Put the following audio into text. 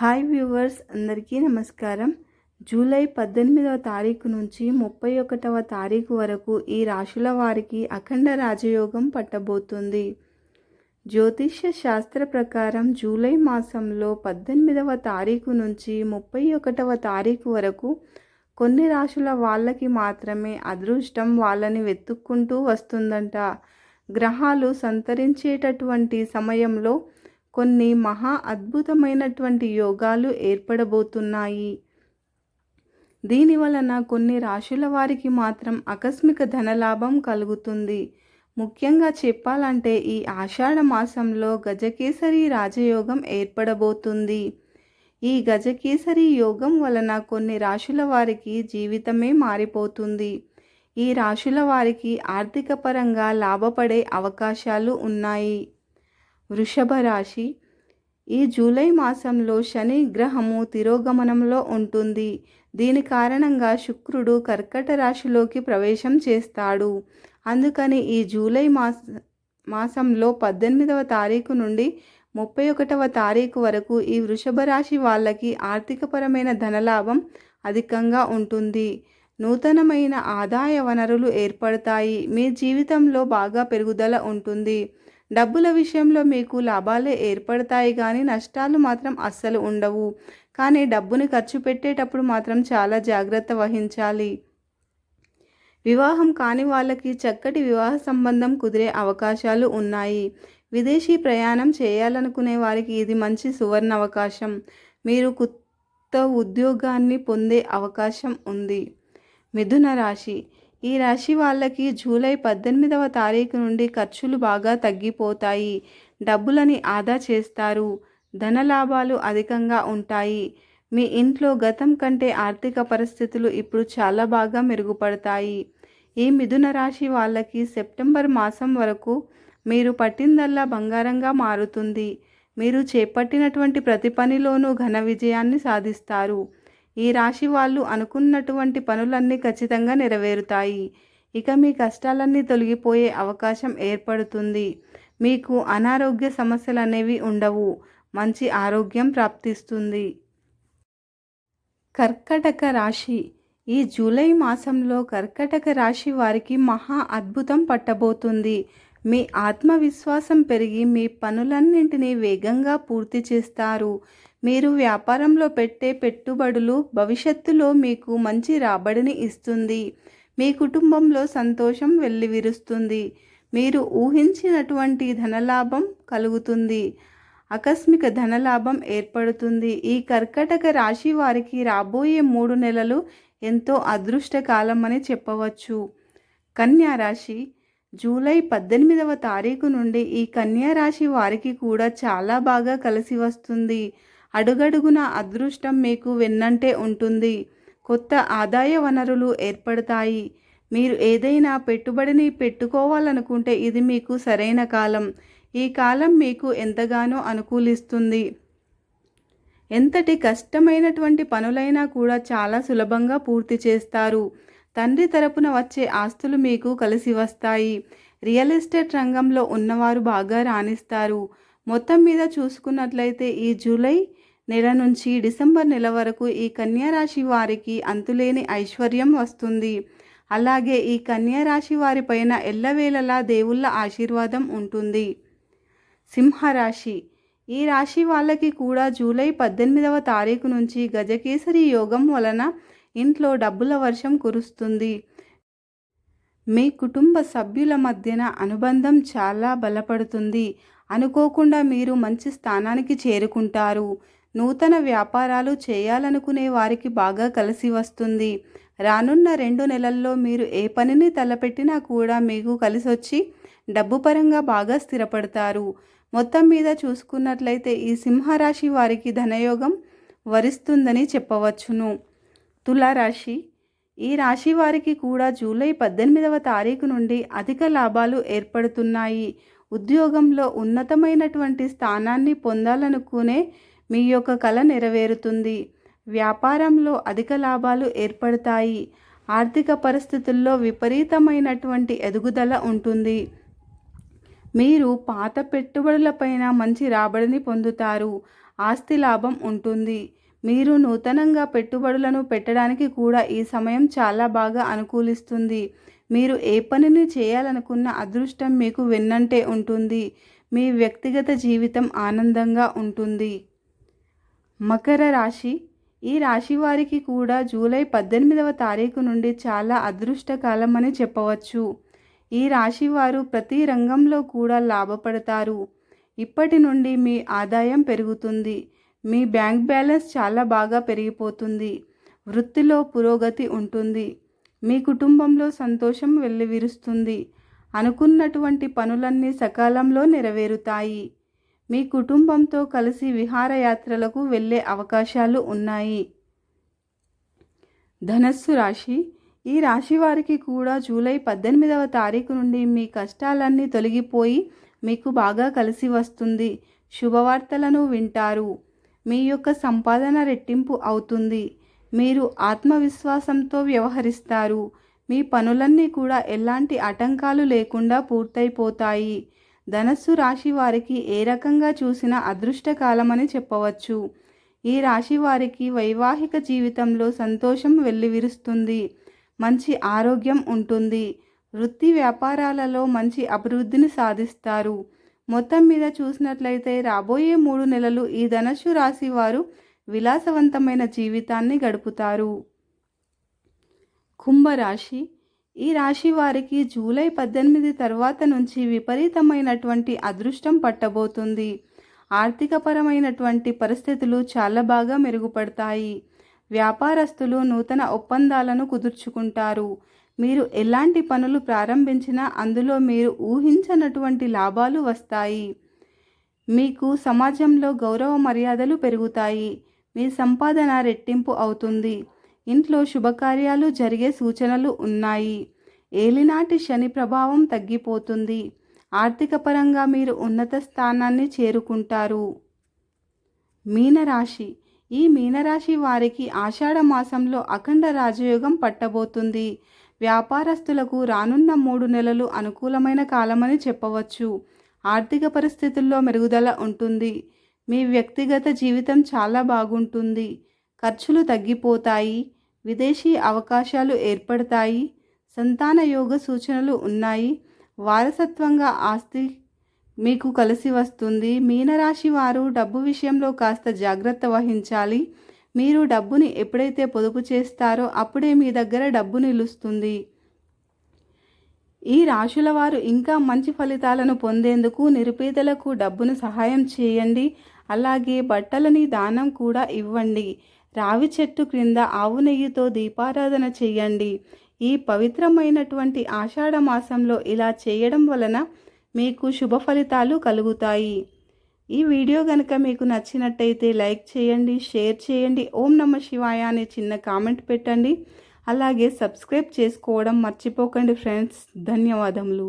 Hi viewers అందరికీ నమస్కారం. July పద్దెనిమిదవ తారీఖు నుంచి ముప్పై ఒకటవ తారీఖు వరకు ఈ రాశుల వారికి అఖండ రాజయోగం పట్టబోతుంది. జ్యోతిష్య శాస్త్ర ప్రకారం జూలై మాసంలో పద్దెనిమిదవ తారీఖు నుంచి ముప్పై ఒకటవ తారీఖు వరకు కొన్ని రాశుల వాళ్ళకి మాత్రమే అదృష్టం వాళ్ళని వెతుక్కుంటూ వస్తుందంట. గ్రహాలు సంతరించేటటువంటి సమయంలో కొన్ని మహా అద్భుతమైనటువంటి యోగాలు ఏర్పడబోతున్నాయి. దీని వలన కొన్ని రాశుల వారికి మాత్రం ఆకస్మిక ధనలాభం కలుగుతుంది. ముఖ్యంగా చెప్పాలంటే ఈ ఆషాఢ మాసంలో గజకేసరి రాజయోగం ఏర్పడబోతుంది. ఈ గజకేసరి యోగం వలన కొన్ని రాశుల వారికి జీవితమే మారిపోతుంది. ఈ రాశుల వారికి ఆర్థిక పరంగా లాభపడే అవకాశాలు ఉన్నాయి. వృషభ రాశి. ఈ జూలై మాసంలో శని గ్రహము తిరోగమనంలో ఉంటుంది. దీని కారణంగా శుక్రుడు కర్కట రాశిలోకి ప్రవేశం చేస్తాడు. అందుకని ఈ జూలై మాస మాసంలో పద్దెనిమిదవ తారీఖు నుండి ముప్పై ఒకటవ తారీఖు వరకు ఈ వృషభ రాశి వాళ్ళకి ఆర్థికపరమైన ధనలాభం అధికంగా ఉంటుంది. నూతనమైన ఆదాయ వనరులు ఏర్పడతాయి. మీ జీవితంలో బాగా పెరుగుదల ఉంటుంది. డబ్బుల విషయంలో మీకు లాభాలే ఏర్పడతాయి కానీ నష్టాలు మాత్రం అస్సలు ఉండవు. కానీ డబ్బుని ఖర్చు పెట్టేటప్పుడు మాత్రం చాలా జాగ్రత్త వహించాలి. వివాహం కాని వాళ్ళకి చక్కటి వివాహ సంబంధం కుదిరే అవకాశాలు ఉన్నాయి. విదేశీ ప్రయాణం చేయాలనుకునే వారికి ఇది మంచి సువర్ణ అవకాశం. మీరు కొత్త ఉద్యోగాన్ని పొందే అవకాశం ఉంది. మిథున రాశి. ఈ రాశి వాళ్ళకి జూలై పద్దెనిమిదవ తారీఖు నుండి ఖర్చులు బాగా తగ్గిపోతాయి. డబ్బులని ఆదా చేస్తారు. ధనలాభాలు అధికంగా ఉంటాయి. మీ ఇంట్లో గతం కంటే ఆర్థిక పరిస్థితులు ఇప్పుడు చాలా బాగా మెరుగుపడతాయి. ఈ మిథున రాశి వాళ్ళకి సెప్టెంబర్ మాసం వరకు మీరు పట్టిందల్లా బంగారంగా మారుతుంది. మీరు చేపట్టినటువంటి ప్రతి పనిలోనూ ఘన విజయాన్ని సాధిస్తారు. ఈ రాశి వాళ్ళు అనుకున్నటువంటి పనులన్నీ ఖచ్చితంగా నెరవేరుతాయి. ఇక మీ కష్టాలన్నీ తొలగిపోయే అవకాశం ఏర్పడుతుంది. మీకు అనారోగ్య సమస్యలు అనేవి ఉండవు. మంచి ఆరోగ్యం ప్రాప్తిస్తుంది. కర్కటక రాశి. ఈ జూలై మాసంలో కర్కటక రాశి వారికి మహా అద్భుతం పట్టబోతుంది. మీ ఆత్మవిశ్వాసం పెరిగి మీ పనులన్నింటినీ వేగంగా పూర్తి చేస్తారు. మీరు వ్యాపారంలో పెట్టే పెట్టుబడులు భవిష్యత్తులో మీకు మంచి రాబడిని ఇస్తుంది. మీ కుటుంబంలో సంతోషం వెల్లివిరుస్తుంది. మీరు ఊహించినటువంటి ధనలాభం కలుగుతుంది. ఆకస్మిక ధనలాభం ఏర్పడుతుంది. ఈ కర్కటక రాశి వారికి రాబోయే మూడు నెలలు ఎంతో అదృష్టకాలం అని చెప్పవచ్చు. కన్యా రాశి జూలై పద్దెనిమిదవ తారీఖు నుండి ఈ కన్యా రాశి వారికి కూడా చాలా బాగా కలిసి వస్తుంది. అడుగడుగున అదృష్టం మీకు వెన్నంటే ఉంటుంది. కొత్త ఆదాయ వనరులు ఏర్పడతాయి. మీరు ఏదైనా పెట్టుబడిని పెట్టుకోవాలనుకుంటే ఇది మీకు సరైన కాలం. ఈ కాలం మీకు ఎంతగానో అనుకూలిస్తుంది. ఎంతటి కష్టమైనటువంటి పనులైనా కూడా చాలా సులభంగా పూర్తి చేస్తారు. తండ్రి తరపున వచ్చే ఆస్తులు మీకు కలిసి వస్తాయి. రియల్ ఎస్టేట్ రంగంలో ఉన్నవారు బాగా రాణిస్తారు. మొత్తం మీద చూసుకున్నట్లయితే ఈ జూలై నెల నుంచి డిసెంబర్ నెల వరకు ఈ కన్యారాశి వారికి అంతులేని ఐశ్వర్యం వస్తుంది. అలాగే ఈ కన్యారాశి వారిపైన ఎల్లవేళలా దేవుళ్ళ ఆశీర్వాదం ఉంటుంది. సింహరాశి. ఈ రాశి వాళ్ళకి కూడా జూలై పద్దెనిమిదవ తారీఖు నుంచి గజకేసరి యోగం వలన ఇంట్లో డబ్బుల వర్షం కురుస్తుంది. మీ కుటుంబ సభ్యుల మధ్యన అనుబంధం చాలా బలపడుతుంది. అనుకోకుండా మీరు మంచి స్థానానికి చేరుకుంటారు. నూతన వ్యాపారాలు చేయాలనుకునే వారికి బాగా కలిసి వస్తుంది. రానున్న రెండు నెలల్లో మీరు ఏ పనిని తలపెట్టినా కూడా మీకు కలిసొచ్చి డబ్బు పరంగా బాగా స్థిరపడతారు. మొత్తం మీద చూసుకున్నట్లయితే ఈ సింహరాశి వారికి ధనయోగం వరిస్తుందని చెప్పవచ్చును. తులారాశి. ఈ రాశి వారికి కూడా జూలై పద్దెనిమిదవ తారీఖు నుండి అధిక లాభాలు ఏర్పడుతున్నాయి. ఉద్యోగంలో ఉన్నతమైనటువంటి స్థానాన్ని పొందాలనుకునే మీ యొక్క కళ నెరవేరుతుంది. వ్యాపారంలో అధిక లాభాలు ఏర్పడతాయి. ఆర్థిక పరిస్థితుల్లో విపరీతమైనటువంటి ఎదుగుదల ఉంటుంది. మీరు పాత పెట్టుబడులపైన మంచి రాబడిని పొందుతారు. ఆస్తి లాభం ఉంటుంది. మీరు నూతనంగా పెట్టుబడులను పెట్టడానికి కూడా ఈ సమయం చాలా బాగా అనుకూలిస్తుంది. మీరు ఏ పనిని చేయాలనుకున్న అదృష్టం మీకు వెన్నంటే ఉంటుంది. మీ వ్యక్తిగత జీవితం ఆనందంగా ఉంటుంది. మకర రాశి. ఈ రాశి వారికి కూడా జూలై పద్దెనిమిదవ తారీఖు నుండి చాలా అదృష్టకాలం అని చెప్పవచ్చు. ఈ రాశి వారు ప్రతి రంగంలో కూడా లాభపడతారు. ఇప్పటి నుండి మీ ఆదాయం పెరుగుతుంది. మీ బ్యాంక్ బ్యాలెన్స్ చాలా బాగా పెరిగిపోతుంది. వృత్తిలో పురోగతి ఉంటుంది. మీ కుటుంబంలో సంతోషం వెల్లివిరుస్తుంది. అనుకున్నటువంటి పనులన్నీ సకాలంలో నెరవేరుతాయి. మీ కుటుంబంతో కలిసి విహారయాత్రలకు వెళ్ళే అవకాశాలు ఉన్నాయి. ధనస్సు రాశి. ఈ రాశి వారికి కూడా జూలై పద్దెనిమిదవ తారీఖు నుండి మీ కష్టాలన్నీ తొలగిపోయి మీకు బాగా కలిసి వస్తుంది. శుభవార్తలను వింటారు. మీ యొక్క సంపాదన రెట్టింపు అవుతుంది. మీరు ఆత్మవిశ్వాసంతో వ్యవహరిస్తారు. మీ పనులన్నీ కూడా ఎలాంటి ఆటంకాలు లేకుండా పూర్తయిపోతాయి. ధనస్సు రాశి వారికి ఏ రకంగా చూసినా అదృష్టకాలమని చెప్పవచ్చు. ఈ రాశి వారికి వైవాహిక జీవితంలో సంతోషం వెల్లివిరుస్తుంది. మంచి ఆరోగ్యం ఉంటుంది. వృత్తి వ్యాపారాలలో మంచి అభివృద్ధిని సాధిస్తారు. మొత్తం మీద చూసినట్లయితే రాబోయే మూడు నెలలు ఈ ధనస్సు రాశి వారు విలాసవంతమైన జీవితాన్ని గడుపుతారు. కుంభరాశి ఈ రాశి వారికి జూలై పద్దెనిమిది తర్వాత నుంచి విపరీతమైనటువంటి అదృష్టం పట్టబోతుంది. ఆర్థికపరమైనటువంటి పరిస్థితులు చాలా బాగా మెరుగుపడతాయి. వ్యాపారస్తులు నూతన ఒప్పందాలను కుదుర్చుకుంటారు. మీరు ఎలాంటి పనులు ప్రారంభించినా అందులో మీరు ఊహించనటువంటి లాభాలు వస్తాయి. మీకు సమాజంలో గౌరవ మర్యాదలు పెరుగుతాయి. మీ సంపాదన రెట్టింపు అవుతుంది. ఇంట్లో శుభకార్యాలు జరిగే సూచనలు ఉన్నాయి. ఏలినాటి శని ప్రభావం తగ్గిపోతుంది. ఆర్థిక పరంగా మీరు ఉన్నత స్థానాన్ని చేరుకుంటారు. మీనరాశి. ఈ మీనరాశి వారికి ఆషాఢ మాసంలో అఖండ రాజయోగం పట్టబోతుంది. వ్యాపారస్తులకు రానున్న మూడు నెలలు అనుకూలమైన కాలమని చెప్పవచ్చు. ఆర్థిక పరిస్థితుల్లో మెరుగుదల ఉంటుంది. మీ వ్యక్తిగత జీవితం చాలా బాగుంటుంది. ఖర్చులు తగ్గిపోతాయి. విదేశీ అవకాశాలు ఏర్పడతాయి సంతాన యోగ సూచనలు ఉన్నాయి వారసత్వంగా ఆస్తి మీకు కలిసి వస్తుంది. మీనరాశి వారు డబ్బు విషయంలో కాస్త జాగ్రత్త వహించాలి. మీరు డబ్బుని ఎప్పుడైతే పొదుపు చేస్తారో అప్పుడే మీ దగ్గర డబ్బు నిలుస్తుంది. ఈ రాశుల వారు ఇంకా మంచి ఫలితాలను పొందేందుకు నిరుపేదలకు డబ్బును సహాయం చేయండి. అలాగే బట్టలని దానం కూడా ఇవ్వండి. రావి చెట్టు క్రింద ఆవు నెయ్యితో దీపారాధన చేయండి. ఈ పవిత్రమైనటువంటి ఆషాఢ మాసంలో ఇలా చేయడం వలన మీకు శుభ ఫలితాలు కలుగుతాయి. ఈ వీడియో కనుక మీకు నచ్చినట్టయితే లైక్ చేయండి షేర్ చేయండి ఓం నమ శివాయ అనే చిన్న కామెంట్ పెట్టండి. అలాగే సబ్స్క్రైబ్ చేసుకోవడం మర్చిపోకండి ఫ్రెండ్స్. ధన్యవాదములు.